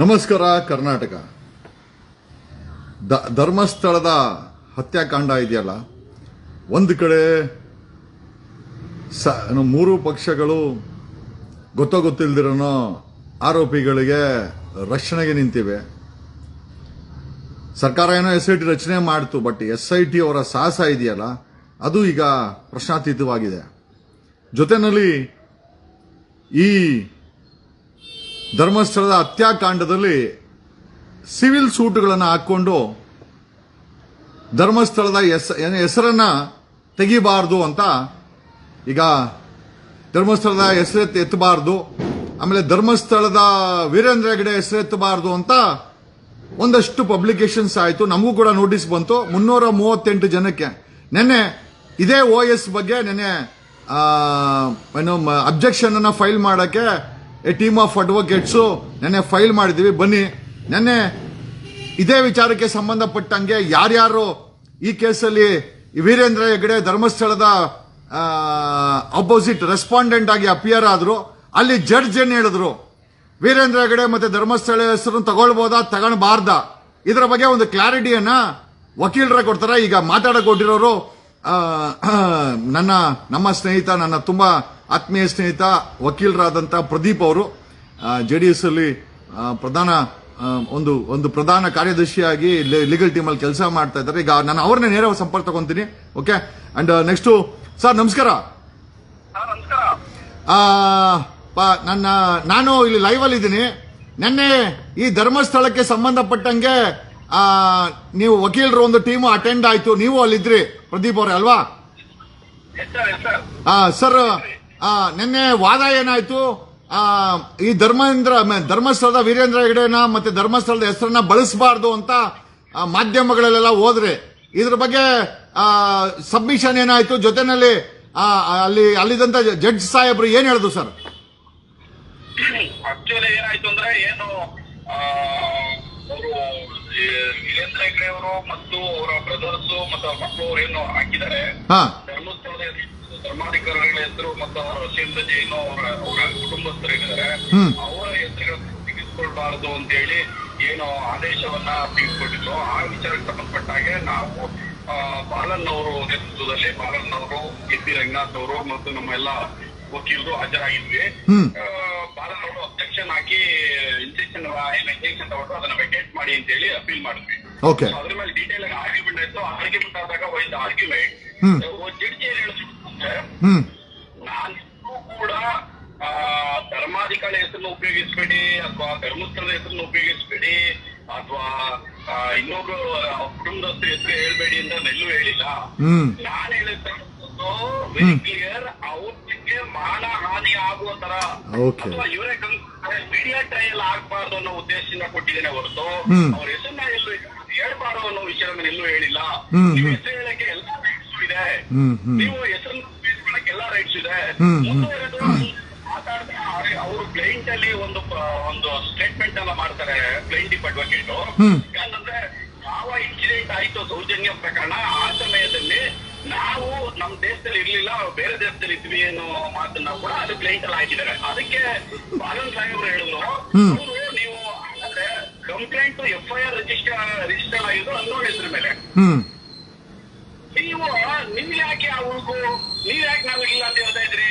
ನಮಸ್ಕಾರ, ಕರ್ನಾಟಕ. ದ- ಧರ್ಮಸ್ಥಳದ ಹತ್ಯಾಕಾಂಡ ಇದೆಯಲ್ಲ? ಒಂದು ಕಡೆ ಸ ಮೂರು ಪಕ್ಷಗಳು ಗೊತ್ತೋ ಗೊತ್ತಿಲ್ದಿರೋನೋ ಆರೋಪಿಗಳಿಗೆ ರಕ್ಷಣೆಗೆ ನಿಂತಿವೆ. ಸರ್ಕಾರ ಏನೋ ಎಸ್ ಐ ಟಿ ರಚನೆ ಮಾಡ್ತು, ಬಟ್ ಎಸ್ ಐ ಟಿ ಅವರ ಸಾಹಸ ಇದೆಯಲ್ಲ, ಅದು ಈಗ ಪ್ರಶ್ನಾತೀತವಾಗಿದೆ. ಜೊತೆಯಲ್ಲಿ ಈ ಧರ್ಮಸ್ಥಳದ ಹತ್ಯಾಕಾಂಡದಲ್ಲಿ ಸಿವಿಲ್ ಸೂಟ್ಗಳನ್ನು ಹಾಕ್ಕೊಂಡು ಧರ್ಮಸ್ಥಳದ ಹೆಸ ಏನು ಹೆಸರನ್ನ ತೆಗಿಬಾರ್ದು ಅಂತ ಈಗ ಧರ್ಮಸ್ಥಳದ ಹೆಸರು ಎತ್ತಬಾರ್ದು, ಆಮೇಲೆ ಧರ್ಮಸ್ಥಳದ ವೀರೇಂದ್ರ ಹೆಗಡೆ ಹೆಸರು ಎತ್ತಬಾರ್ದು ಅಂತ ಒಂದಷ್ಟು ಪಬ್ಲಿಕೇಶನ್ಸ್ ಆಯಿತು. ನಮಗೂ ಕೂಡ ನೋಟಿಸ್ ಬಂತು. ಮುನ್ನೂರ ಮೂವತ್ತೆಂಟು ಜನಕ್ಕೆ. ನಿನ್ನೆ ಇದೇ ಓ ಎಸ್ ಬಗ್ಗೆ ನಿನ್ನೆ ಏನು ಅಬ್ಜೆಕ್ಷನ್ ಅನ್ನ ಫೈಲ್ ಮಾಡಕ್ಕೆ ಎ ಟೀಮ್ ಆಫ್ ಅಡ್ವೊಕೇಟ್ಸು ನೆನ್ನೆ ಫೈಲ್ ಮಾಡಿದೀವಿ. ಬನ್ನಿ. ನೆನ್ನೆ ಇದೇ ವಿಚಾರಕ್ಕೆ ಸಂಬಂಧಪಟ್ಟಂಗೆ ಯಾರ್ಯಾರು ಈ ಕೇಸಲ್ಲಿ ವೀರೇಂದ್ರ ಹೆಗಡೆ ಧರ್ಮಸ್ಥಳದ ಅಪೋಸಿಟ್ ರೆಸ್ಪಾಂಡೆಂಟ್ ಆಗಿ ಅಪಿಯರ್ ಆದ್ರು, ಅಲ್ಲಿ ಜಡ್ಜ್ ಏನ್ ಹೇಳಿದ್ರು? ವೀರೇಂದ್ರ ಹೆಗಡೆ ಮತ್ತೆ ಧರ್ಮಸ್ಥಳ ಹೆಸರು ತಗೊಳ್ಬೋದಾ, ತಗೊಳ್ಬಾರ್ದ? ಇದರ ಬಗ್ಗೆ ಒಂದು ಕ್ಲಾರಿಟಿಯನ್ನ ವಕೀಲರ ಕೊಡ್ತಾರೆ. ಈಗ ಮಾತಾಡಕ್ಕೆ ಕೊಟ್ಟಿರೋರು ನನ್ನ ನಮ್ಮ ಸ್ನೇಹಿತ ನನ್ನ ತುಂಬ ಆತ್ಮೀಯ ಸ್ನೇಹಿತ ವಕೀಲರಾದಂಥ ಪ್ರದೀಪ್ ಅವರು ಜೆ ಡಿ ಎಸ್ ಅಲ್ಲಿ ಪ್ರಧಾನ ಒಂದು ಒಂದು ಪ್ರಧಾನ ಕಾರ್ಯದರ್ಶಿಯಾಗಿ ಲೀಗಲ್ ಟೀಮ್ ಅಲ್ಲಿ ಕೆಲಸ ಮಾಡ್ತಾ ಇದ್ದಾರೆ. ಈಗ ನಾನು ಅವ್ರನ್ನೇ ನೇರ ಸಂಪರ್ಕ ತಗೊಂತೀನಿ ಓಕೆ? ಅಂಡ್ ನೆಕ್ಸ್ಟ್ ಸರ್ ನಮಸ್ಕಾರ. ನನ್ನ ನಾನು ಇಲ್ಲಿ ಲೈವ್ ಅಲ್ಲಿ ಇದ್ದೀನಿ. ನಿನ್ನೆ ಈ ಧರ್ಮಸ್ಥಳಕ್ಕೆ ಸಂಬಂಧಪಟ್ಟಂಗೆ ನೀವು ವಕೀಲರು ಒಂದು ಟೀಮು ಅಟೆಂಡ್ ಆಯ್ತು. ನೀವು ಅಲ್ಲಿದ್ರಿ. ಪ್ರದೀಪ್ ಅವರೇ ಅಲ್ವಾ? ಸರ್ ನಿನ್ನೆ ವಾದ ಏನಾಯ್ತು? ಆ, ಈ ಧರ್ಮೇಂದ್ರ ಧರ್ಮಸ್ಥಳದ ವೀರೇಂದ್ರ ಹೆಗಡೆನ ಮತ್ತೆ ಧರ್ಮಸ್ಥಳದ ಹೆಸರನ್ನ ಬಳಸಬಾರ್ದು ಅಂತ ಮಾಧ್ಯಮಗಳಲ್ಲೆಲ್ಲ ಹೋದ್ರೆ. ಇದ್ರ ಬಗ್ಗೆ ಸಬ್ಮಿಷನ್ ಏನಾಯ್ತು? ಜೊತೆನಲ್ಲಿ ಅಲ್ಲಿ ಅಲ್ಲಿದ್ದಂತ ಜಡ್ಜ್ ಸಾಹೇಬ್ರು ಏನ್ ಹೇಳಿದ್ರು ಸರ್? ಆಕ್ಚುಲಿ ಏನಾಯ್ತು ಅಂದ್ರೆ ಏನು ವೀರೇಂದ್ರ ಹೆಗ್ಡೆ ಅವರು ಮತ್ತು ಅವರ ಬ್ರದರ್ಸ್ ಮತ್ತು ಅವ್ರ ಮಕ್ಕಳು ಅವ್ರು ಏನು ಹಾಕಿದ್ದಾರೆ. ಹಾ. ಧರ್ಮಸ್ಥಳದ ಹೆಸರು, ಧರ್ಮಾಧಿಕಾರಿಗಳ ಹೆಸರು ಮತ್ತು ಅವರ ವರ್ಷದಿಂದ ಜೈನು ಅವರ ಅವರ ಕುಟುಂಬಸ್ಥರು ಏನಿದ್ದಾರೆ ಹ್ಮ್. ಅವರ ಹೆಸರುಗಳನ್ನು ತೆಗೆದುಕೊಳ್ಬಾರದು ಅಂತ ಹೇಳಿ ಏನು ಆದೇಶವನ್ನ ತೆಗೆದುಕೊಂಡಿದ್ರು ಆ ವಿಚಾರಕ್ಕೆ ಸಂಬಂಧಪಟ್ಟ ಹಾಗೆ ನಾವು ಆ, ಬಾಲನ್ ಅವರು ನೇತೃತ್ವದಲ್ಲಿ ಬಾಲನ್ ಅವರು ಎಸ್ ರಂಗನಾಥ್ ಅವರು ಮತ್ತು ನಮ್ಮ ಎಲ್ಲ ವಕೀಲರು ಹಾಜರಾಗಿದ್ವಿ. ಬಾಲನ್ ಅವರು ಅಬ್ಜೆಕ್ಷನ್ ಹಾಕಿ ಇಂಜೆಕ್ಷನ್ ಇಂಜೆಕ್ಷನ್ ತಗೊಂಡು ಅದನ್ನ ವೆಕೇಟ್ ಮಾಡಿ ಅಂತ ಹೇಳಿ ಅಪೀಲ್ ಮಾಡಿದ್ವಿ ಅದ್ರ ಮೇಲೆ ಡೀಟೇಲ್ ಆಗಿ ಆರ್ಗ್ಯುಮೆಂಟ್ ಆಯ್ತು. ಆರ್ಗ್ಯುಮೆಂಟ್ ಆದಾಗ ಒಂದು ಆರ್ಗ್ಯುಮೆಂಟ್. ಜಡ್ಜಿ ಏನ್ ಹೇಳಿದ್ರು ಕೂಡ ಆ, ಧರ್ಮಾಧಿಕಾರಿ ಹೆಸರನ್ನು ಉಪಯೋಗಿಸ್ಬೇಡಿ ಅಥವಾ ಧರ್ಮಸ್ಥಳದ ಹೆಸರನ್ನು ಉಪಯೋಗಿಸ್ಬೇಡಿ ಅಥವಾ ಇನ್ನೊಬ್ರು ಕುಟುಂಬದಸ್ತ್ರ ಹೆಸರು ಹೇಳ್ಬೇಡಿ ಅಂತ ನೆಲ್ಲೂ ಹೇಳಿಲ್ಲ. ನಾನು ಹೇಳಿದ್ದು ವೆರಿ ಕ್ಲಿಯರ್ ಅವ್ರಿಗೆ ಮಾನ ಹಾನಿ ಆಗುವ ತರ Okay. ಅಥವಾ ಇವರೇ ಮೀಡಿಯಾ ಟ್ರಯಲ್ ಆಗ್ಬಾರ್ದು ಅನ್ನೋ ಉದ್ದೇಶದಿಂದ ಕೊಟ್ಟಿದ್ದೇನೆ ಹೊರತು. ಅವ್ರ ಹೆಸರನ್ನ ಎಲ್ಲೂ ಹೇಳ್ಬಾರ್ದು ಅನ್ನೋ ವಿಷಯ ನಾನು ಎಲ್ಲೂ ಹೇಳಿಲ್ಲ. ಹೆಸರು ಹೇಳಕ್ಕೆ ಎಲ್ಲಾ ರೈಟ್ಸ್ ಇದೆ. ನೀವು ಹೆಸರನ್ನ ಮಾಡಕ್ಕೆ ಎಲ್ಲಾ ರೈಟ್ಸ್ ಇದೆ ಮಾತಾಡ್ತಾ ಅವರು ಕ್ಲೈಂಟ್ ಅಲ್ಲಿ ಒಂದು ಒಂದು ಸ್ಟೇಟ್ಮೆಂಟ್ ಎಲ್ಲ ಮಾಡ್ತಾರೆ ಕ್ಲೈಂಟ್ ಅಡ್ವೊಕೇಟ್. ಯಾಕಂದ್ರೆ ಯಾವ ಇನ್ಸಿಡೆಂಟ್ ಆಯ್ತು ಸೌಜನ್ಯ ಪ್ರಕರಣ ಆ ಸಮಯದಲ್ಲಿ ನಾವು ನಮ್ಮ ದೇಶದಲ್ಲಿ ಇರ್ಲಿಲ್ಲ ಬೇರೆ ದೇಶದಲ್ಲಿ ಇದ್ವಿ ಅನ್ನೋ ಮಾತನ್ನ ಕೂಡ ಅದು ಕ್ಲೈಂಟ್ ಅಲ್ಲಿ ಹಾಕಿದ್ದಾರೆ. ಅದಕ್ಕೆ ಬಾಲನ್ ಸಾಹೇಬ್ರು ಹೇಳಿದ್ರು. ನೀವು ಅಂದ್ರೆ complaint F I R register register ಆಗಿದ್ರು ಅನ್ನೋ ಹೆಸರು ಮೇಲೆ. ನೀವು ನಿಮ್ಗೆ ಯಾಕೆ ಆ ಅವ್ರಿಗೂ ನೀವ್ ಯಾಕೆ ನಾವು ಇಲ್ಲ ಅಂತ ಹೇಳ್ತಾ ಇದ್ರಿ?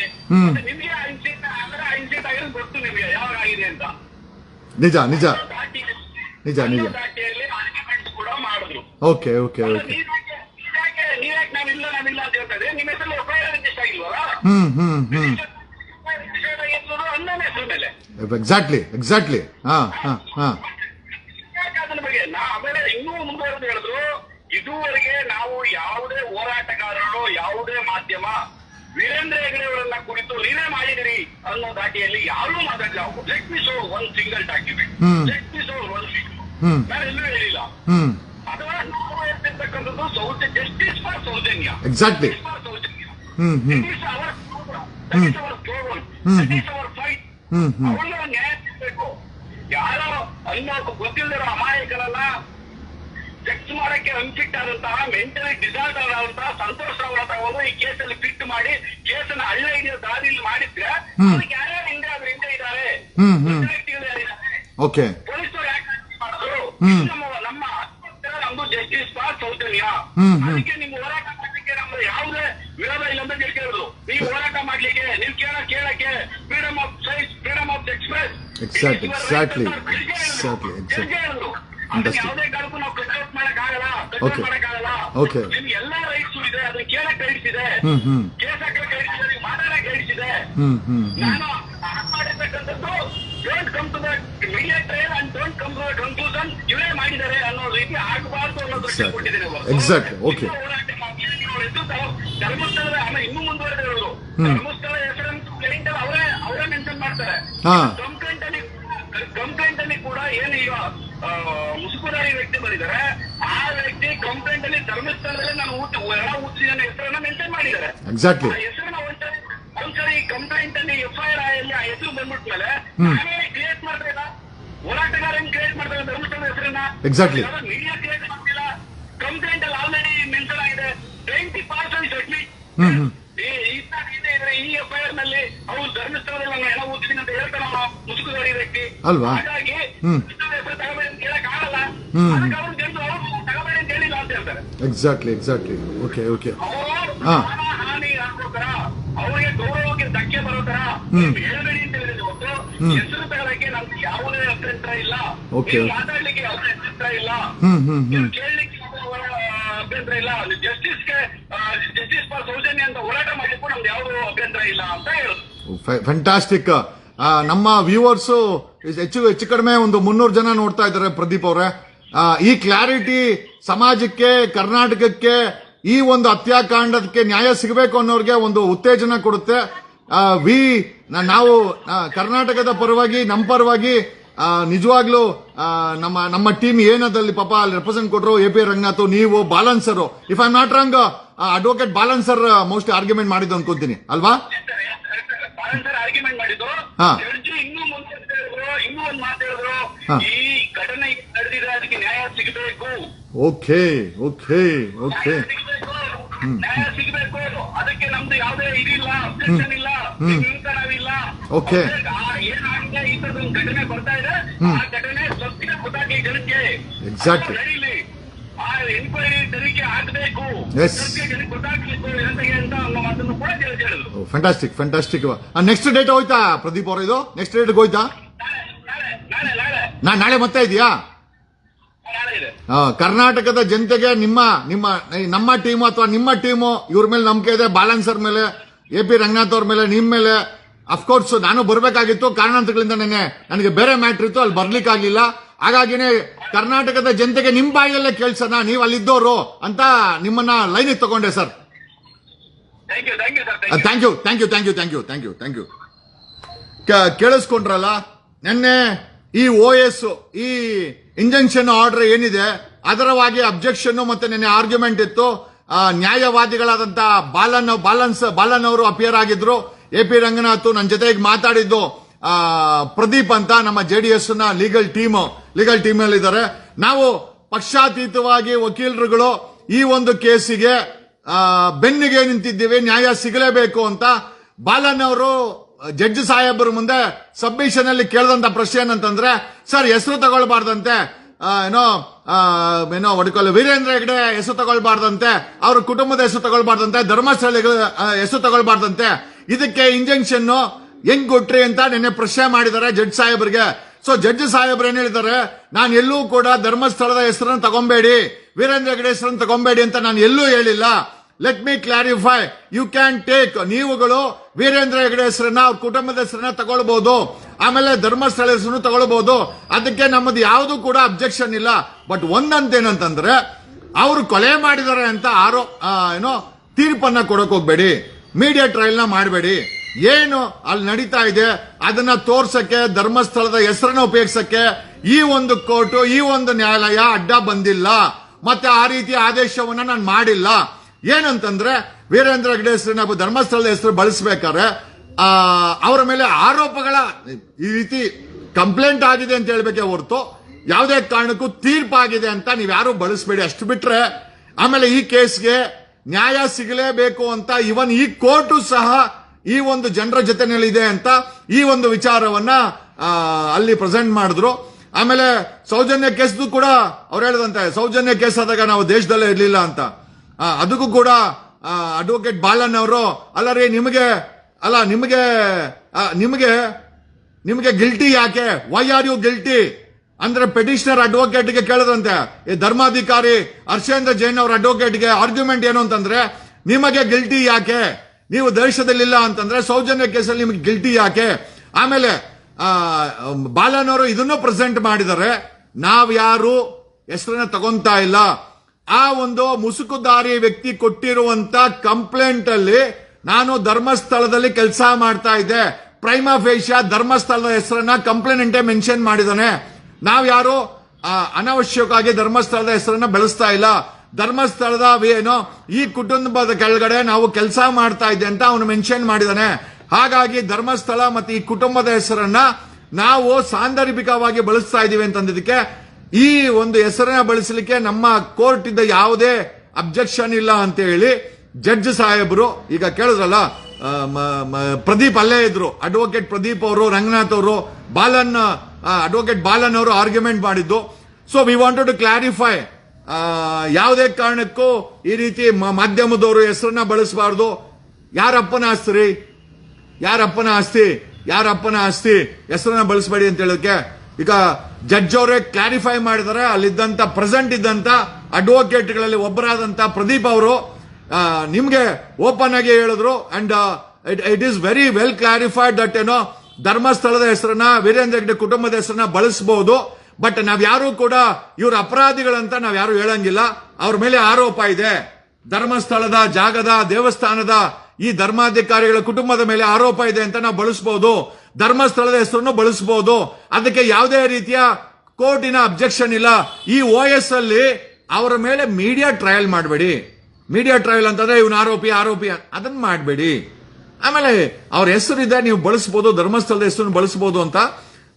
ನಿಮ್ಗೆ ಇನ್ಸಿಡೆಂಟ್ ಅಂದ್ರೆ ಇನ್ಸಿಡೆಂಟ್ ಆಗಿರೋದು ಗೊತ್ತು ನಿಮ್ಗೆ ಯಾವಾಗ ಆಗಿದೆ ಅಂತ. ನಿಜ ನಿಜ. ನಿಜ, ನಿಜ. ಕೂಡ ಮಾಡಿದ್ರು. ಓಕೆ ಓಕೆ ಓಕೆ ನೀವ್ಯಾಕೆ ನೀವ್ಯಾಕೆ ನೀವ್ಯಾಕೆ ನಾವಿಲ್ಲ ನಾವಿಲ್ಲ ಅಂತ ಹೇಳ್ತಾ ಇದ್ರೆ ನಿಮ್ಮ ಹೆಸರು ಎಫ್ ಐ ಆರ್ ರಿಜಿಸ್ಟರ್ ಆಗಿಲ್ವಲ್ಲ ಹ್ಮ್ ಹ್ಮ್ ಹ್ಮ್. ಅನ್ನನ ಮೇಲೆ ಎಕ್ಸಾಕ್ಟ್ಲಿ ಎಕ್ಸಾಕ್ಟ್ಲಿ ಹಾ ಹಾ. ಹಾ ಆಮೇಲೆ ಇನ್ನೂ ಮುಂದೆ ಹೇಳಿದ್ರು ಇದುವರೆಗೆ ನಾವು ಯಾವುದೇ ಹೋರಾಟಗಾರರು ಯಾವುದೇ ಮಾಧ್ಯಮ ವೀರೇಂದ್ರ ಹೆಗಡೆ ಅವರನ್ನ ಕುರಿತು ನೀವೇ ಮಾಡಿದಿರಿ ಅನ್ನೋ ದಾಟಿಯಲ್ಲಿ ಯಾರೂ ಮಾತಾಡಲಿಲ್ಲ. Let me show one single document. Let me show one hmm. ನಾನು ಎಲ್ಲೂ ಹೇಳಿಲ್ಲ. ಅಥವಾ ನಾವು ಹೇಳ್ತಿರ್ತಕ್ಕಂಥದ್ದು Soujanya justice for Soujanya. Exactly for Soujanya. ಯಾರೋ ಅನ್ನೋ ಗೊತ್ತಿಲ್ಲದಿರೋ ಅಮಾಯಕರಲ್ಲ ಸೆಕ್ಸ್ ಮಾಡಕ್ಕೆ ಅನ್ಫಿಟ್ ಆದಂತಹ ಮೆಂಟಲಿ ಡಿಸಾರ್ಡರ್ ಆದಂತಹ ಸಂತೋಷ್ ಅವರ ತಗೊಂಡು ಈ ಕೇಸಲ್ಲಿ ಫಿಟ್ ಮಾಡಿ ಕೇಸನ್ನ ಹಳ್ಳ ಹಿಡಿಯೋ ದಾರಿಯಲ್ಲಿ ಮಾಡಿದ್ರೆ. ಅದಕ್ಕೆ ಯಾರ್ಯಾರು ಹಿಂದೆ ಅದ್ರ ಹಿಂದೆ ಇದ್ದಾರೆ. ಓಕೆ. ಪೊಲೀಸರು ಮಾಡಿದ್ರು? ನಮ್ಮ ನಮ್ದು ಜಸ್ಟಿಸ್ ಫಾರ್ ಹ್ಮ್. ಅದಕ್ಕೆ ನಿಮ್ಗೆ ಹೋರಾಟ ಮಾಡಲಿಕ್ಕೆ ನಮ್ದು ಯಾವುದೇ ವಿರೋಧ ಇಲ್ಲ ಅಂತ ಹೋರಾಟ ಮಾಡ್ಲಿಕ್ಕೆ ನೀವು ಕೇಳ ಕೇಳಕ್ಕೆ freedom of science freedom of express exactly exactly exactly exactly. ಯಾವುದೇ ಕಾರಣಕ್ಕೂ ನಾವು ಕಟ್ಔಟ್ ಮಾಡಕ್ ಆಗಲ್ಲ. ಕಟ್ಔಟ್ ಮಾಡಕ್ ಆಗಲ್ಲ Okay. ನಿಮ್ಗೆ ಎಲ್ಲಾ ರೈಟ್ಸ್ ಇದೆ ಅದನ್ನ ಕೇಳಕ್ ರೈಟ್ಸ್ ಇದೆ ಕೇಸ್ ಹಾಕಕ್ ರೈಟ್ಸ್ ಇದೆ ನೀವು ಮಾತಾಡಕ್ ರೈಟ್ಸ್ ಇದೆ ನಾನು ಮಾಡಿರ್ತಕ್ಕಂಥದ್ದು don't come to the media trial and don't come to the conclusion ಇವರೇ ಮಾಡಿದ್ದಾರೆ ಅನ್ನೋ ರೀತಿ ಆಗಬಾರ್ದು ಅನ್ನೋ ದೃಷ್ಟಿ. ಕೊಟ್ಟಿದ್ದೇನೆ Exactly. ಹೋರಾಟ ಮಾಡಿ ಅವ್ರ ಹೆಸರು ತ- ಧರ್ಮಸ್ಥಳದ ಆಮೇಲೆ ಇನ್ನೂ ಮುಂದುವರೆದ. ಧರ್ಮಸ್ಥಳ ಹೆಸರನ್ನು ಕ್ಲೈಂಟ್ ಅವರೇ ಅವರೇ ಮೆನ್ಷನ್ ಮಾಡ್ತಾರೆ. ಕಂಪ್ಲೇಂಟ್ ಅಲ್ಲಿ ಕಂಪ್ಲೇಂಟ್ ಅಲ್ಲಿ ಕೂಡ ಏನು ಈಗ ಮುಸುಕುದಾರಿ ವ್ಯಕ್ತಿ ಬಂದಿದ್ದಾರೆ. ಆ ವ್ಯಕ್ತಿ ಕಂಪ್ಲೇಂಟ್ ಅಲ್ಲಿ ಧರ್ಮಸ್ಥಳದಲ್ಲಿ ನಾನು ಊಟ ಎಲ್ಲ ಊಟಿನ ಹೆಸರನ್ನ ಮೆನ್ಷನ್ ಮಾಡಿದ್ದಾರೆ. ಎಕ್ಸಾಕ್ಟ್ಲಿ ಹೆಸರನ್ನ ಒಂದ್ಸರಿ ಕಂಪ್ಲೇಂಟ್ ಅಲ್ಲಿ ಎಫ್ ಐ ಆರ್ ಅಲ್ಲಿ ಆ ಹೆಸರು ಬಂದ್ಬಿಟ್ಮೇಲೆ ಮೇಲೆ ನಾವೇ ಕ್ರಿಯೇಟ್ ಇಲ್ಲ ಹೋರಾಟಗಾರನ್ ಕ್ರಿಯೇಟ್ ಮಾಡ್ತಾರೆ ಧರ್ಮಸ್ಥಳದ ಹೆಸರನ್ನ. Exactly. ಮೀಡಿಯಾ ಕ್ರಿಯೇಟ್ ಮಾಡ್ತಿಲ್ಲ ಕಂಪ್ಲೇಂಟ್ ಅಲ್ಲಿ ಆಲ್ರೆಡಿ ಮೆನ್ಷನ್ ಆಗಿದೆ ಟ್ವೆಂಟಿ ಪರ್ಸೆಂಟ್ ಅಡ್ಮಿಟ್ ಹ್ಮ್ ಇದ್ರೆ ಈ ಎಫ್ ಐ ಆರ್ನಲ್ಲಿ ಅವ್ರು ಧರ್ಮಸ್ಥಳದಲ್ಲಿ ನಾನು ಹೆಣ ಓದ್ತೀನಿ ಅಂತ ಹೇಳ್ತಾನಲ್ಲ ಮುಸುಕುದಾರಿ ವ್ಯಕ್ತಿ ಅಲ್ವಾ? ಹಾಗಾಗಿ ಹ್ಮ್. ಧರ್ಮಸ್ಥಳದ ಹೆಸರು ತಗೋಬೇಡಿ ಅಂತ ಹೇಳಕ್ ಆಗಲ್ಲ ಹ್ಮ್. ಅದಕ್ಕೆ ಅವ್ರು ಜನರು ಅವ್ರು ತಗೋಬೇಡಿ ಅಂತ ಹೇಳಿಲ್ಲ ಅಂತ ಹೇಳ್ತಾರೆ ಎಕ್ಸಾಕ್ಟ್ಲಿ ಎಕ್ಸಾಕ್ಟ್ಲಿ ಓಕೆ ಓಕೆ ಅವರು ಹಾ. ಹಾನಿ ಆಗೋ ತರ ಅವರಿಗೆ ಗೌರವಕ್ಕೆ ಧಕ್ಕೆ ಬರೋ ತರ ಹ್ಮ್. ನೀವು ಹೇಳ್ಬೇಡಿ ಅಂತ ಹೇಳಿದ್ರೆ ಹ್ಮ್. ಹೆಸರು ತಗೊಳಕ್ಕೆ ನಮ್ಗೆ ಯಾವುದೇ ಅಭ್ಯಂತರ ಇಲ್ಲ Okay, ನೀವು. ಮಾತಾಡ್ಲಿಕ್ಕೆ ಯಾವುದೇ ಅಭ್ಯಂತರ ಇಲ್ಲ ಹ್ಮ್ ಹ್ಮ್ ನೀವು ಕೇಳಲಿಕ್ಕೆ ಯಾವುದೇ ಅಭ್ಯಂತರ ಇಲ್ಲ. ಜಸ್ಟಿಸ್ಗೆ ಜಸ್ಟಿಸ್ ಫಾರ್ ಸೌಜನ್ಯ ಅಂತ ಹೋರಾಟ ಮಾಡಲಿಕ್ಕೂ ನಮ್ದು ಯಾವ್ದು ಅಭ್ಯಂತರ ಇಲ್ಲ ಅಂತ ಹೇಳುದು. ಫ್ಯಾಂಟಾಸ್ಟಿಕ್ ನಮ್ಮ ವ್ಯೂವರ್ಸ್ ಹೆಚ್ಚು ಹೆಚ್ಚು ಕಡಿಮೆ ಒಂದು ಮುನ್ನೂರು ಜನ ನೋಡ್ತಾ ಇದ್ದಾರೆ ಪ್ರದೀಪ್ ಅವರೇ. ಈ ಕ್ಲಾರಿಟಿ ಸಮಾಜಕ್ಕೆ, ಕರ್ನಾಟಕಕ್ಕೆ, ಈ ಒಂದು ಹತ್ಯಾಕಾಂಡಕ್ಕೆ ನ್ಯಾಯ ಸಿಗಬೇಕು ಅನ್ನೋರಿಗೆ ಒಂದು ಉತ್ತೇಜನ ಕೊಡುತ್ತೆ. ವಿ ನಾವು ಕರ್ನಾಟಕದ ಪರವಾಗಿ ನಮ್ಮ ಪರವಾಗಿ ನಿಜವಾಗ್ಲೂ ನಮ್ಮ ನಮ್ಮ ಟೀಮ್ ಏನದಲ್ಲಿ ಪಾಪ ಅಲ್ಲಿ ರೆಪ್ರೆಸೆಂಟ್ ಕೊಟ್ಟರು ಎ ಪಿ ರಂಗನಾಥ್ ನೀವು Balan sir if I not wrong advocate Balan sir most argument ಮಾಡಿದ್ದು ಅನ್ಕೊಂತೀನಿ. ಅಲ್ವಾ? ಹಾ. ಓಕೆ ಓಕೆ ಓಕೆ ಸಿಗಬೇಕು. ಅದಕ್ಕೆ ನಮ್ದು ಯಾವುದೇ ಇದಿಲ್ಲ ಅಬ್ಜೆಕ್ಷನ್ ಇಲ್ಲ ನಾವಿಲ್ಲ ಓಕೆ ಏನಾಗಿದೆ ಈ ತರದ ಒಂದು ಘಟನೆ ಬರ್ತಾ ಇದೆ ಆ ಘಟನೆ ಸತ್ಯ ಗೊತ್ತಾಗಿ ಜನಕ್ಕೆ. ಎಕ್ಸಾಕ್ಟ್ಲಿ ಆ ಎನ್ಕ್ವೈರಿ ತನಿಖೆ ಆಗಬೇಕು. ಜನಕ್ಕೆ ಜನತೆಗೆ ಅಂತ ಅನ್ನೋ ಮಾತನ್ನು ಕೂಡ ಜಡ್ಜ್ ಹೇಳಿದ್ರು ಫ್ಯಾಂಟಾಸ್ಟಿಕ್ ಫ್ಯಾಂಟಾಸ್ಟಿಕ್ ನೆಕ್ಸ್ಟ್ ಡೇಟ್ ಹೋಯ್ತಾ ಪ್ರದೀಪ್ ಅವರು ಇದು? ನೆಕ್ಸ್ಟ್ ಡೇಟ್ ಹೋಯ್ತಾ? ನಾಳೆ ನಾಳೆ ನಾಳೆ ನಾಳೆ. ಮತ್ತೆ ಇದೆಯಾ? ಆ, ಕರ್ನಾಟಕದ ಜನತೆಗೆ ನಿಮ್ಮ ನಿಮ್ಮ ನಮ್ಮ ಟೀಮು ಅಥವಾ ನಿಮ್ಮ ಟೀಮು ಇವ್ರ ಮೇಲೆ ನಂಬಿಕೆ ಇದೆ ಬಾಲನ್ಸರ್ ಮೇಲೆ ಎ ಪಿ ರಂಗನಾಥ್ ಅವ್ರ ಮೇಲೆ ನಿಮ್ಮ ಮೇಲೆ. ಅಫ್ಕೋರ್ಸ್ ನಾನು ಬರಬೇಕಾಗಿತ್ತು ಕಾರಣಾಂತರಗಳಿಂದ ನೆನೆ ನನಗೆ ಬೇರೆ ಮ್ಯಾಟ್ರ್ ಇತ್ತು ಅಲ್ಲಿ ಬರ್ಲಿಕ್ಕಾಗಲಿಲ್ಲ ಹಾಗಾಗಿನೇ ಕರ್ನಾಟಕದ ಜನತೆಗೆ ನಿಮ್ಮ ಬಾಯಲ್ಲೇ ಕೇಳ್ಸೋಣ ನೀವು ಅಲ್ಲಿದ್ದವರು ಅಂತ ನಿಮ್ಮನ್ನ ಲೈನಿಗೆ ತಗೊಂಡೆ sir thank you thank you sir thank you thank you thank you thank you thank you thank you thank you ಕೇಳಿಸ್ಕೊಂಡ್ರಲ್ಲ ನೆನ್ನೆ ಈ ಓ ಎಸ್ ಈ ಇಂಜಂಕ್ಷನ್ ಆರ್ಡರ್ ಏನಿದೆ, ಅದರವಾಗಿ ಅಬ್ಜೆಕ್ಷನ್ ಮತ್ತೆ ನಿನ್ನೆ ಆರ್ಗ್ಯುಮೆಂಟ್ ಇತ್ತು. ನ್ಯಾಯವಾದಿಗಳಾದಂತ ಬಾಲನ್, ಬಾಲನ್ಸ್ ಬಾಲನ್ ಅವರು ಅಪಿಯರ್ ಆಗಿದ್ರು. ಎ ಪಿ ರಂಗನಾಥ್ ನನ್ನ ಜೊತೆಗೆ ಮಾತಾಡಿದ್ದು ಪ್ರದೀಪ್ ಅಂತ ನಮ್ಮ ಜೆ ಡಿ ಎಸ್ನ ಲೀಗಲ್ ಟೀಮ್ ಲೀಗಲ್ ಟೀಮ್ ಅಲ್ಲಿ ಇದ್ದಾರೆ. ನಾವು ಪಕ್ಷಾತೀತವಾಗಿ ವಕೀಲರುಗಳು ಈ ಒಂದು ಕೇಸಿಗೆ ಬೆನ್ನಿಗೆ ನಿಂತಿದ್ದೀವಿ, ನ್ಯಾಯ ಸಿಗಲೇಬೇಕು ಅಂತ. ಬಾಲನ್ ಅವರು, ಜಡ್ಜ್ ಸಾಹೇಬರ ಮುಂದೆ ಸಬ್ಮಿಷನ್ ಅಲ್ಲಿ ಕೇಳಿದಂತ ಪ್ರಶ್ನೆ ಏನಂತಂದ್ರೆ, ಸರ್, ಹೆಸರು ತಗೊಳ್ಬಾರ್ದಂತೆ. ಏನೋ ಏನೋ ಒಡ್ಕೊಳ್ಳಿ ವೀರೇಂದ್ರ ಹೆಗ್ಡೆ ಹೆಸರು ತಗೊಳ್ಬಾರ್ದಂತೆ, ಅವ್ರ ಕುಟುಂಬದ ಹೆಸರು ತಗೊಳ್ಬಾರ್ದಂತೆ, ಧರ್ಮಸ್ಥಳಗಳ ಹೆಸರು ತಗೊಳ್ಬಾರ್ದಂತೆ, ಇದಕ್ಕೆ ಇಂಜೆಕ್ಷನ್ ಹೆಂಗ್ ಕೊಟ್ರಿ ಅಂತ ನಿನ್ನೆ ಪ್ರಶ್ನೆ ಮಾಡಿದ್ದಾರೆ ಜಡ್ಜ್ ಸಾಹೇಬರಿಗೆ. ಸೊ ಜಡ್ಜ್ ಸಾಹೇಬ್ರು ಏನ್ ಹೇಳಿದ್ದಾರೆ? ನಾನು ಎಲ್ಲೂ ಕೂಡ ಧರ್ಮಸ್ಥಳದ ಹೆಸರನ್ನು ತಗೊಂಬೇಡಿ, ವೀರೇಂದ್ರ ಹೆಗ್ಡೆ ಹೆಸರನ್ನು ತಗೊಂಬೇಡಿ ಅಂತ ನಾನು ಎಲ್ಲೂ ಹೇಳಿಲ್ಲ. Let me clarify you can take ನೀವುಗಳು ವೀರೇಂದ್ರ ಹೆಗ್ಡೆ ಹೆಸರನ್ನ, ಅವ್ರ ಕುಟುಂಬದ ಹೆಸರನ್ನ ತಗೊಳ್ಬಹುದು ಆಮೇಲೆ ಧರ್ಮಸ್ಥಳ ಹೆಸರು ತಗೊಳ್ಬಹುದು. ಅದಕ್ಕೆ ನಮ್ಮದು ಯಾವುದು ಕೂಡ ಅಬ್ಜೆಕ್ಷನ್ ಇಲ್ಲ. ಬಟ್ ಒಂದಂತ ಏನಂತಂದ್ರೆ ಅವರು ಕೊಲೆ ಮಾಡಿದ್ದಾರೆ ಅಂತ ಆರೋ ಏನೋ ತೀರ್ಪನ್ನ ಕೊಡಕ್ ಹೋಗ್ಬೇಡಿ. ಮೀಡಿಯಾ ಟ್ರಯಲ್ನ ಮಾಡಬೇಡಿ. ಏನು ಅಲ್ಲಿ ನಡೀತಾ ಇದೆ, ಅದನ್ನ ತೋರ್ಸಕ್ಕೆ, ಧರ್ಮಸ್ಥಳದ ಹೆಸರನ್ನ ಉಪಯೋಗಿಸಕ್ಕೆ ಈ ಒಂದು ಕೋರ್ಟು, ಈ ಒಂದು ನ್ಯಾಯಾಲಯ ಅಡ್ಡ ಬಂದಿಲ್ಲ. ಮತ್ತೆ ಆ ರೀತಿ ಆದೇಶವನ್ನ ನಾನು ಮಾಡಿಲ್ಲ. ಏನಂತಂದ್ರೆ, ವೀರೇಂದ್ರ ನಾವು ಧರ್ಮಸ್ಥಳದ ಹೆಸರು ಬಳಸಬೇಕಾದ್ರೆ ಅವರ ಮೇಲೆ ಆರೋಪಗಳ ಈ ರೀತಿ ಕಂಪ್ಲೇಂಟ್ ಆಗಿದೆ ಅಂತ ಹೇಳ್ಬೇಕೆ ಹೊರತು ಯಾವುದೇ ಕಾರಣಕ್ಕೂ ತೀರ್ಪಾಗಿದೆ ಅಂತ ನೀವು ಯಾರು ಬಳಸಬೇಡಿ. ಅಷ್ಟು ಬಿಟ್ರೆ ಆಮೇಲೆ ಈ ಕೇಸ್ಗೆ ನ್ಯಾಯ ಸಿಗಲೇಬೇಕು ಅಂತ ಇವನ್ ಈ ಕೋರ್ಟು ಸಹ ಈ ಒಂದು ಜನರ ಜೊತೆನಲ್ಲಿದೆ ಅಂತ ಈ ಒಂದು ವಿಚಾರವನ್ನ ಅಲ್ಲಿ ಪ್ರೆಸೆಂಟ್ ಮಾಡಿದ್ರು. ಆಮೇಲೆ ಸೌಜನ್ಯ ಕೇಸ್ದು ಕೂಡ ಅವ್ರು ಹೇಳಿದಂತೆ, ಸೌಜನ್ಯ ಕೇಸ್ ಆದಾಗ ನಾವು ದೇಶದಲ್ಲೇ ಇರ್ಲಿಲ್ಲ ಅಂತ. ಅದಕ್ಕೂ ಕೂಡ ಅಡ್ವೊಕೇಟ್ ಬಾಲನ್ ಅವರು ಅಲ್ಲ ರೀ ನಿಮಗೆ ಅಲ್ಲ, ನಿಮಗೆ ನಿಮಗೆ ನಿಮಗೆ ಗಿಲ್ಟಿ ಯಾಕೆ? ವೈ ಆರ್ ಯು ಗಿಲ್ಟಿ ಅಂದ್ರೆ ಪೆಟಿಷನರ್ ಅಡ್ವೊಕೇಟ್ಗೆ ಕೇಳದಂತೆ ಈ ಧರ್ಮಾಧಿಕಾರಿ ಹರ್ಷೇಂದ್ರ ಜೈನ್ ಅವರ ಅಡ್ವೊಕೇಟ್ಗೆ ಆರ್ಗ್ಯುಮೆಂಟ್ ಏನು ಅಂತಂದ್ರೆ, ನಿಮಗೆ ಗಿಲ್ಟಿ ಯಾಕೆ? ನೀವು ದೇಶದಲ್ಲಿಲ್ಲ ಅಂತಂದ್ರೆ ಸೌಜನ್ಯ ಕೇಸಲ್ಲಿ ನಿಮಗೆ ಗಿಲ್ಟಿ ಯಾಕೆ? ಆಮೇಲೆ ಬಾಲನವರು ಇದನ್ನು ಪ್ರೆಸೆಂಟ್ ಮಾಡಿದರೆ, ನಾವು ಯಾರು? ಹೆಸರನ್ನ ತಗೊಂತಾ ಇಲ್ಲ. ಆ ಒಂದು ಮುಸುಕುದಾರಿ ವ್ಯಕ್ತಿ ಕೊಟ್ಟಿರುವಂತ ಕಂಪ್ಲೇಂಟ್ ಅಲ್ಲಿ ನಾನು ಧರ್ಮಸ್ಥಳದಲ್ಲಿ ಕೆಲಸ ಮಾಡ್ತಾ ಇದ್ದೆ. ಪ್ರೈಮಾ ಏಷ್ಯಾ ಧರ್ಮಸ್ಥಳದ ಹೆಸರನ್ನ ಕಂಪ್ಲೇಂಟೇ ಮೆನ್ಷನ್ ಮಾಡಿದಾನೆ. ನಾವ್ ಯಾರು? ಆ, ಅನಾವಶ್ಯಕವಾಗಿ ಧರ್ಮಸ್ಥಳದ ಹೆಸರನ್ನ ಬೆಳೆಸ್ತಾ ಇಲ್ಲ. ಧರ್ಮಸ್ಥಳದ ಏನು ಈ ಕುಟುಂಬದ ಕೆಳಗಡೆ ನಾವು ಕೆಲಸ ಮಾಡ್ತಾ ಇದ್ದೆ ಅಂತ ಅವನು ಮೆನ್ಷನ್ ಮಾಡಿದಾನೆ. ಹಾಗಾಗಿ ಧರ್ಮಸ್ಥಳ ಮತ್ತು ಈ ಕುಟುಂಬದ ಹೆಸರನ್ನ ನಾವು ಸಾಂದರ್ಭಿಕವಾಗಿ ಬಳಸ್ತಾ ಇದ್ದೀವಿ ಅಂತಂದಿದ್ದಕ್ಕೆ ಈ ಒಂದು ಹೆಸರನ್ನ ಬಳಸಲಿಕ್ಕೆ ನಮ್ಮ ಕೋರ್ಟ್ ಇಂದ ಯಾವುದೇ ಅಬ್ಜೆಕ್ಷನ್ ಇಲ್ಲ ಅಂತ ಹೇಳಿ ಜಡ್ಜ್ ಸಾಹೇಬರು, ಈಗ ಕೇಳಿದ್ರಲ್ಲ ಪ್ರದೀಪ್ ಅಲ್ಲೇ ಇದ್ರು. ಅಡ್ವೊಕೇಟ್ ಪ್ರದೀಪ್ ಅವರು, ರಂಗನಾಥ್ ಅವರು, ಬಾಲನ್ ಅಡ್ವೊಕೇಟ್ ಬಾಲನ್ ಅವರು ಆರ್ಗ್ಯುಮೆಂಟ್ ಮಾಡಿದ್ದು. So we wanted to clarify ಯಾವುದೇ ಕಾರಣಕ್ಕೂ ಈ ರೀತಿ ಮಾಧ್ಯಮದವರು ಹೆಸರನ್ನ ಬಳಸಬಾರ್ದು. ಯಾರಪ್ಪನ ಆಸ್ತಿ? ಯಾರಪ್ಪನ ಆಸ್ತಿ? ಯಾರಪ್ಪನ ಆಸ್ತಿ? ಹೆಸರನ್ನ ಬಳಸಬೇಡಿ ಅಂತ ಹೇಳೋಕೆ ಈಗ ಜಡ್ಜ್ ಅವರೇ ಕ್ಲಾರಿಫೈ ಮಾಡಿದರೆ. ಅಲ್ಲಿದ್ದಂತ ಪ್ರೆಸೆಂಟ್ ಇದ್ದಂತ ಅಡ್ವೊಕೇಟ್ಗಳಲ್ಲಿ ಒಬ್ಬರಾದಂತ ಪ್ರದೀಪ್ ಅವರು ನಿಮ್ಗೆ ಓಪನ್ ಆಗಿ ಹೇಳಿದ್ರು and it is very well clarified that ಏನೋ ಧರ್ಮಸ್ಥಳದ ಹೆಸರನ್ನ, ವೀರೇಂದ್ರ ಹೆಗ್ಡೆ ಕುಟುಂಬದ ಹೆಸರನ್ನ ಬಳಸಬಹುದು ಬಟ್ ನಾವ್ ಯಾರು ಕೂಡ ಇವ್ರ ಅಪರಾಧಿಗಳಂತ ನಾವ್ ಯಾರು ಹೇಳಂಗಿಲ್ಲ. ಅವ್ರ ಮೇಲೆ ಆರೋಪ ಇದೆ. ಧರ್ಮಸ್ಥಳದ ಜಾಗದ ದೇವಸ್ಥಾನದ ಈ ಧರ್ಮಾಧಿಕಾರಿಗಳ ಕುಟುಂಬದ ಮೇಲೆ ಆರೋಪ ಇದೆ ಅಂತ ನಾವು ಬಳಸಬಹುದು ಧರ್ಮಸ್ಥಳದ ಹೆಸರನ್ನು ಬಳಸಬಹುದು ಅದಕ್ಕೆ ಯಾವುದೇ ರೀತಿಯ ಕೋರ್ಟಿನ ಅಬ್ಜೆಕ್ಷನ್ ಇಲ್ಲ. ಈ ಓ ಎಸ್ ಅಲ್ಲಿ ಅವರ ಮೇಲೆ ಮೀಡಿಯಾ ಟ್ರಯಲ್ ಮಾಡಬೇಡಿ. ಮೀಡಿಯಾ ಟ್ರಯಲ್ ಅಂತಂದ್ರೆ ಇವನು ಆರೋಪಿ ಆರೋಪಿ. ಅದನ್ನ ಮಾಡಬೇಡಿ. ಆಮೇಲೆ ಅವ್ರ ಹೆಸರಿದೆ, ನೀವು ಬಳಸಬಹುದು ಧರ್ಮಸ್ಥಳದ ಹೆಸರನ್ನು ಬಳಸಬಹುದು ಅಂತ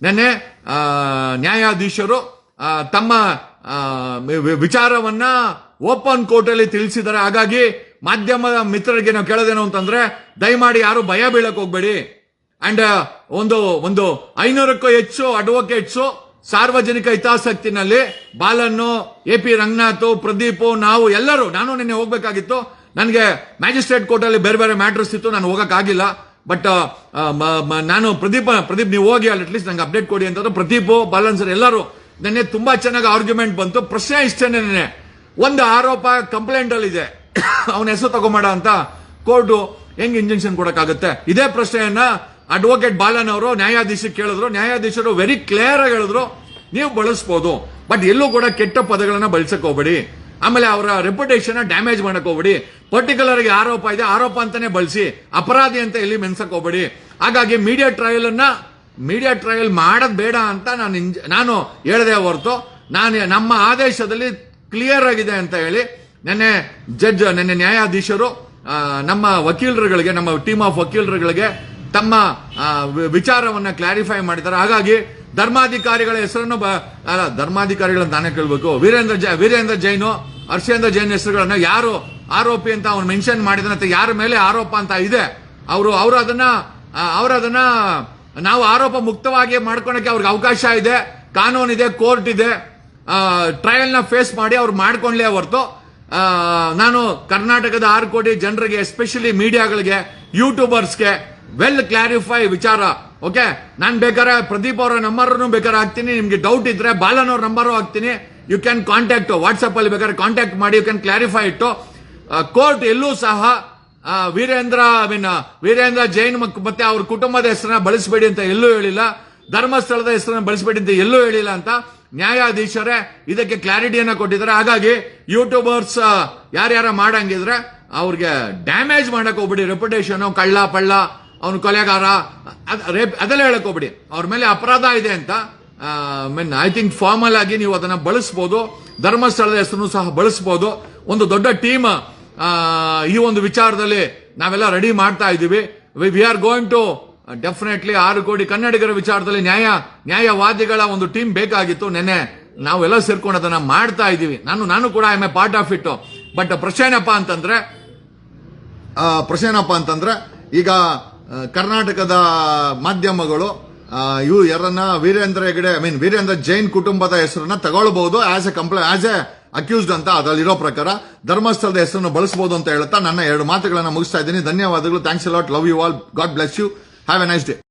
ನೆನ್ನೆ ನ್ಯಾಯಾಧೀಶರು ತಮ್ಮ ವಿಚಾರವನ್ನ ಓಪನ್ ಕೋರ್ಟ್ ಅಲ್ಲಿ ತಿಳಿಸಿದ್ದಾರೆ. ಹಾಗಾಗಿ ಮಾಧ್ಯಮದ ಮಿತ್ರರಿಗೆ ನಾವು ಕೇಳೋದೇನು ಅಂತಂದ್ರೆ, ದಯಮಾಡಿ ಯಾರು ಭಯ ಬೀಳಕ್ ಹೋಗ್ಬೇಡಿ. ಅಂಡ್, ಒಂದು ಒಂದು ಐನೂರಕ್ಕೂ ಹೆಚ್ಚು ಅಡ್ವೊಕೇಟ್ಸ್ ಸಾರ್ವಜನಿಕ ಹಿತಾಸಕ್ತಿನಲ್ಲಿ ಬಾಲನ್ನು ಎ ಪಿ ರಂಗನಾಥ್, ಪ್ರದೀಪ್, ನಾವು ಎಲ್ಲರೂ, ನಾನು ನಿನ್ನೆ ಹೋಗ್ಬೇಕಾಗಿತ್ತು. ನನಗೆ ಮ್ಯಾಜಿಸ್ಟ್ರೇಟ್ ಕೋರ್ಟ್ ಅಲ್ಲಿ ಬೇರೆ ಬೇರೆ ಮ್ಯಾಟರ್ಸ್ ಇತ್ತು, ನಾನು ಹೋಗೋಕ್ಕಾಗಿಲ್ಲ. ಬಟ್ ನಾನು ಪ್ರದೀಪ್ ಪ್ರದೀಪ್, ನೀವು ಹೋಗಿ ಅಲ್ಲಿ ಅಟ್ಲೀಸ್ಟ್ ನಂಗೆ ಅಪ್ಡೇಟ್ ಕೊಡಿ ಅಂತಂದ್ರೆ ಪ್ರದೀಪ್, ಬಾಲನ್ ಸರ್ ಎಲ್ಲರೂ ನೆನ್ನೆ ತುಂಬಾ ಚೆನ್ನಾಗಿ ಆರ್ಗ್ಯುಮೆಂಟ್ ಬಂತು. ಪ್ರಶ್ನೆ ಇಷ್ಟೇ ನೆನ್ನೆ. ಒಂದು ಆರೋಪ ಕಂಪ್ಲೇಂಟ್ ಅಲ್ಲಿ ಇದೆ ಅವನ ಹೆಸರು ತಗೊಂಬೇಡ ಅಂತ ಕೋರ್ಟ್ ಹೆಂಗ್ ಇಂಜೆಕ್ಷನ್ ಕೊಡಕ್ಕಾಗುತ್ತೆ? ಇದೇ ಪ್ರಶ್ನೆಯನ್ನ ಅಡ್ವೊಕೇಟ್ ಬಾಲನ್ ಅವರು ನ್ಯಾಯಾಧೀಶಕ್ಕೆ ಕೇಳಿದ್ರು, ನ್ಯಾಯಾಧೀಶರು ವೆರಿ ಕ್ಲಿಯರ್ ಆಗಿ ಹೇಳಿದ್ರು, ನೀವು ಬಳಸಬಹುದು ಬಟ್ ಎಲ್ಲೂ ಕೂಡ ಕೆಟ್ಟ ಪದಗಳನ್ನ ಬಳಸಕ್ ಹೋಗ್ಬೇಡಿ. ಆಮೇಲೆ ಅವರ ರೆಪ್ಯುಟೇಷನ್ ಡ್ಯಾಮೇಜ್ ಮಾಡಕ್ ಹೋಗ್ಬೇಡಿ. ಪರ್ಟಿಕ್ಯುಲರ್ ಆಗಿ ಆರೋಪ ಇದೆ, ಆರೋಪ ಅಂತಾನೆ ಬಳಸಿ, ಅಪರಾಧಿ ಅಂತ ಎಲ್ಲಿ ಮೆನ್ಸಕ್ ಹೋಗ್ಬೇಡಿ. ಹಾಗಾಗಿ ಮೀಡಿಯಾ ಟ್ರಯಲ್ ಅನ್ನ ಮೀಡಿಯಾ ಟ್ರಯಲ್ ಮಾಡದ್ ಬೇಡ ಅಂತ ನಾನು ನಾನು ಹೇಳಿದೆ ಹೊರತು, ನಾನು ನಮ್ಮ ಆದೇಶದಲ್ಲಿ ಕ್ಲಿಯರ್ ಆಗಿದೆ ಅಂತ ಹೇಳಿ, ನೆನ್ನೆ ಜಡ್ಜ್ ನೆನ್ನೆ ನ್ಯಾಯಾಧೀಶರು ನಮ್ಮ ವಕೀಲರುಗಳಿಗೆ, ನಮ್ಮ ಟೀಮ್ ಆಫ್ ವಕೀಲರುಗಳಿಗೆ ತಮ್ಮ ವಿಚಾರವನ್ನು ಕ್ಲಾರಿಫೈ ಮಾಡಿದ್ದಾರೆ. ಹಾಗಾಗಿ ಧರ್ಮಾಧಿಕಾರಿಗಳ ಹೆಸರನ್ನು ಅಲ್ಲ ಧರ್ಮಾಧಿಕಾರಿಗಳನ್ನ ನಾನೇ ಕೇಳಬೇಕು. ವೀರೇಂದ್ರ ಜೈ, ವೀರೇಂದ್ರ ಜೈನು, ಹರ್ಷೇಂದ್ರ ಜೈನ್ ಹೆಸರುಗಳನ್ನು ಯಾರು ಆರೋಪಿ ಅಂತ ಅವ್ನು ಮೆನ್ಷನ್ ಮಾಡಿದಾನೆ ಅಂತ ಯಾರ ಮೇಲೆ ಆರೋಪ ಅಂತ ಇದೆ. ಅವರು ಅವರು ಅದನ್ನ ಅವರು ಅದನ್ನ ನಾವು ಆರೋಪ ಮುಕ್ತವಾಗಿ ಮಾಡ್ಕೊಳಕ್ಕೆ ಅವ್ರಿಗೆ ಅವಕಾಶ ಇದೆ. ಕಾನೂನಿದೆ ಕೋರ್ಟ್ ಇದೆ. ಟ್ರಯಲ್ನ ಫೇಸ್ ಮಾಡಿ ಅವ್ರು ಮಾಡ್ಕೊಂಡ್ಲೇ ಹೊರತು ನಾನು ಕರ್ನಾಟಕದ ಆರು ಕೋಟಿ ಜನರಿಗೆ ಎಸ್ಪೆಷಲಿ ಮೀಡಿಯಾಗಳಿಗೆ ಯೂಟ್ಯೂಬರ್ಸ್ಗೆ ವೆಲ್ ಕ್ಲಾರಿಫೈ ವಿಚಾರ ಓಕೆ ನಾನು ಬೇಕಾದ್ರೆ ಪ್ರದೀಪ್ ಅವರ ನಂಬರ್ ಬೇಕಾದ್ರೆ ಹಾಕ್ತೀನಿ, ನಿಮಗೆ ಡೌಟ್ ಇದ್ರೆ ಬಾಲನ್ ಅವ್ರ ನಂಬರು ಹಾಕ್ತೀನಿ. ಯು ಕ್ಯಾನ್ ಕಾಂಟ್ಯಾಕ್ಟ್ ವಾಟ್ಸಪ್ ಅಲ್ಲಿ ಬೇಕಾದ್ರೆ ಕಾಂಟ್ಯಾಕ್ಟ್ ಮಾಡಿ you can clarify it. Court ಎಲ್ಲೂ ಸಹ ವೀರೇಂದ್ರ ಐ ಮೀನ್ ವೀರೇಂದ್ರ ಜೈನ್ ಮತ್ತೆ ಅವ್ರ ಕುಟುಂಬದ ಹೆಸರನ್ನ ಬಳಸಬೇಡಿ ಅಂತ ಎಲ್ಲೂ ಹೇಳಿಲ್ಲ. ಧರ್ಮಸ್ಥಳದ ಹೆಸರನ್ನ ಬಳಸಬೇಡಿ ಅಂತ ಎಲ್ಲೂ ಹೇಳಿಲ್ಲ ಅಂತ ನ್ಯಾಯಾಧೀಶರೇ ಇದಕ್ಕೆ ಕ್ಲಾರಿಟಿಯನ್ನು ಕೊಟ್ಟಿದ್ದಾರೆ. ಹಾಗಾಗಿ ಯೂಟ್ಯೂಬರ್ಸ್ ಯಾರ್ಯಾರ ಮಾಡಂಗಿದ್ರೆ ಅವ್ರಿಗೆ ಡ್ಯಾಮೇಜ್ ಮಾಡಕ್ ಹೋಗ್ಬಿಡಿ. ರೆಪ್ಯುಟೇಷನ್ ಕಳ್ಳ ಪಳ್ಳ ಅವನು ಕೊಲೆಗಾರ. ರೇಪ್- ಅದೆಲ್ಲ ಹೇಳಕೋಬಿಡಿ ಅವ್ರ ಮೇಲೆ ಅಪರಾಧ ಇದೆ ಅಂತ ಮೀನ್ ಐ ಥಿಂಕ್ ಫಾರ್ಮಲ್ ಆಗಿ ನೀವು ಅದನ್ನ ಬಳಸ್ಬೋದು. ಧರ್ಮಸ್ಥಳದ ಹೆಸರನ್ನು ಸಹ ಬಳಸ್ಬೋದು. ಒಂದು ದೊಡ್ಡ ಟೀಮ್ ಈ ಒಂದು ವಿಚಾರದಲ್ಲಿ ನಾವೆಲ್ಲ ರೆಡಿ ಮಾಡ್ತಾ ಇದ್ದೀವಿ. We are going to definitely ಆರು ಕೋಟಿ ಕನ್ನಡಿಗರ ವಿಚಾರದಲ್ಲಿ ನ್ಯಾಯ, ನ್ಯಾಯವಾದಿಗಳ ಒಂದು ಟೀಮ್ ಬೇಕಾಗಿತ್ತು. ನೆನ್ನೆ ನಾವೆಲ್ಲ ಸೇರ್ಕೊಂಡು ಅದನ್ನ ಮಾಡ್ತಾ ಇದ್ದೀವಿ. ನಾನು ನಾನು ಕೂಡ I am a part of it but ಪ್ರಶ್ನೆ ಏನಪ್ಪಾ ಅಂತಂದ್ರೆ ಪ್ರಶ್ನೆ ಏನಪ್ಪಾ ಅಂತಂದ್ರೆ, ಈಗ ಕರ್ನಾಟಕದ ಮಾಧ್ಯಮಗಳು ಇವು ಯಾರನ್ನ ವೀರೇಂದ್ರ ಹೆಗಡೆ ಐ ಮೀನ್ ವೀರೇಂದ್ರ ಜೈನ್ ಕುಟುಂಬದ ಹೆಸರನ್ನ ತಗೊಳ್ಬಹುದು ಆಸ್ ಎ ಕಂಪ್ಲೇ ಆಸ್ ಎ ಅಕ್ಯೂಸ್ಡ್ ಅಂತ ಅದರಲ್ಲಿರೋ ಪ್ರಕಾರ ಧರ್ಮಸ್ಥಳದ ಹೆಸರನ್ನು ಬಳಸಬಹುದು ಅಂತ ಹೇಳ್ತಾ ನನ್ನ ಎರಡು ಮಾತುಗಳನ್ನು ಮುಗಿಸ್ತಾ ಇದ್ದೀನಿ. ಧನ್ಯವಾದಗಳು. Thanks a lot love you all God bless you have a nice day